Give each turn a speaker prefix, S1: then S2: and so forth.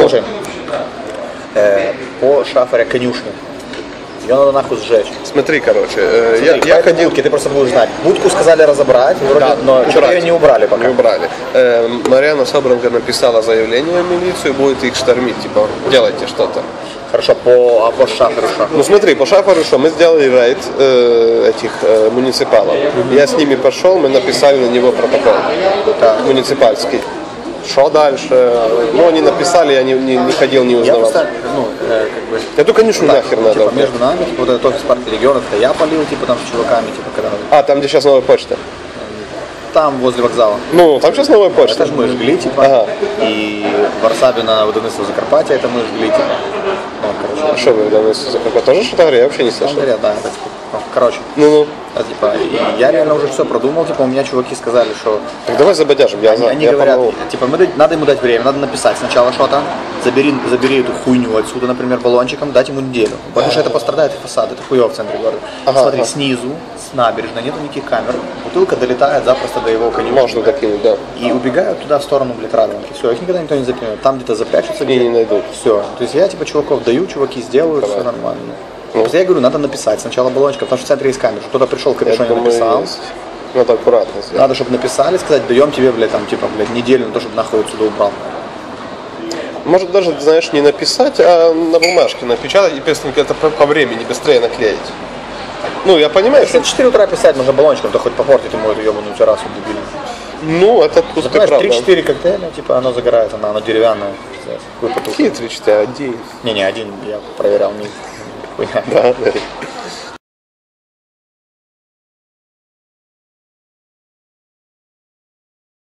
S1: Слушай, э, по шафаре конюшни. Ее надо нахуй сжечь.
S2: Смотри, короче, э, я,
S1: Смотри,
S2: я
S1: этой
S2: ходил...
S1: будке ты просто будешь знать. Будку сказали разобрать, вроде,
S2: Да,
S1: но
S2: убрать.
S1: ее не убрали пока.
S2: Не убрали. Э, Марьяна Собранка написала заявление в милицию, будет их штормить, типа, делайте что-то.
S1: Хорошо, по, а по шафару что?
S2: Ну смотри, по шафару что, мы сделали рейд э, этих э, муниципалов. Я с ними пошел, мы написали на него протокол муниципальский. Что дальше? Ну, они написали, я не, не, не ходил, не
S1: Я
S2: узнавал.
S1: просто, ну, э, как бы,
S2: Эту конюшню
S1: так,
S2: нахер надо.
S1: типа, между нами, типа, вот этот офис партии регионов, это я полил, типа, там, с чуваками, типа, когда
S2: А, там, где сейчас новая почта.
S1: там, возле вокзала.
S2: Ну, там сейчас новая почта.
S1: Это же мы жгли, типа,
S2: Ага.
S1: и в Варсабе на Водоносово Закарпатье это мы жгли, типа. Ну, короче,
S2: А что вы, да, за какой тоже что-то? Я вообще не
S1: там
S2: слышал.
S1: говорят, да, это, типа, ну, короче,
S2: Ну-ну.
S1: а, типа, и я реально уже все продумал, типа, у меня чуваки сказали, что
S2: Так давай забодяжим, я,
S1: Они, они
S2: я
S1: говорят,
S2: помогу.
S1: типа, мы, надо ему дать время, надо написать сначала что-то, забери, забери эту хуйню отсюда, например, баллончиком, дать ему неделю. Потому что это пострадает фасад, это хуево в центре города.
S2: Ага,
S1: Смотри,
S2: ага.
S1: снизу, с набережной, нету никаких камер, бутылка долетает запросто до его конюшни.
S2: Можно докинуть, да.
S1: И убегают туда в сторону, блядь, радованки. Все, их никогда никто не запинает. Там где-то запрячутся,
S2: И не найдут.
S1: Все. То есть я типа чуваков даю, чуваки сделают, все нормально. Просто я говорю, надо написать сначала баллончиком, потому что в центре есть камера. Кто-то пришел,
S2: Я
S1: капюшон
S2: думаю,
S1: написал.
S2: есть. Надо аккуратно сделать.
S1: Надо, чтобы написали, сказать, даем тебе, блядь, там, типа, блядь, неделю на то, чтобы нахуй отсюда убрал.
S2: Может даже, знаешь, не написать, а на бумажке напечатать и быстренько это по, времени быстрее наклеить. Ну, я понимаю,
S1: Если
S2: что...
S1: в 4 утра писать нужно баллончиком, то хоть попортит ему эту ебаную террасу дебильную.
S2: Ну, это тут ты
S1: Знаешь,
S2: прав, да.
S1: 3-4 коктейля, типа, оно загорает, оно, оно деревянное.
S2: Какие три, четыре, один.
S1: Не-не, один я проверял, не хуйня.
S2: Да, да.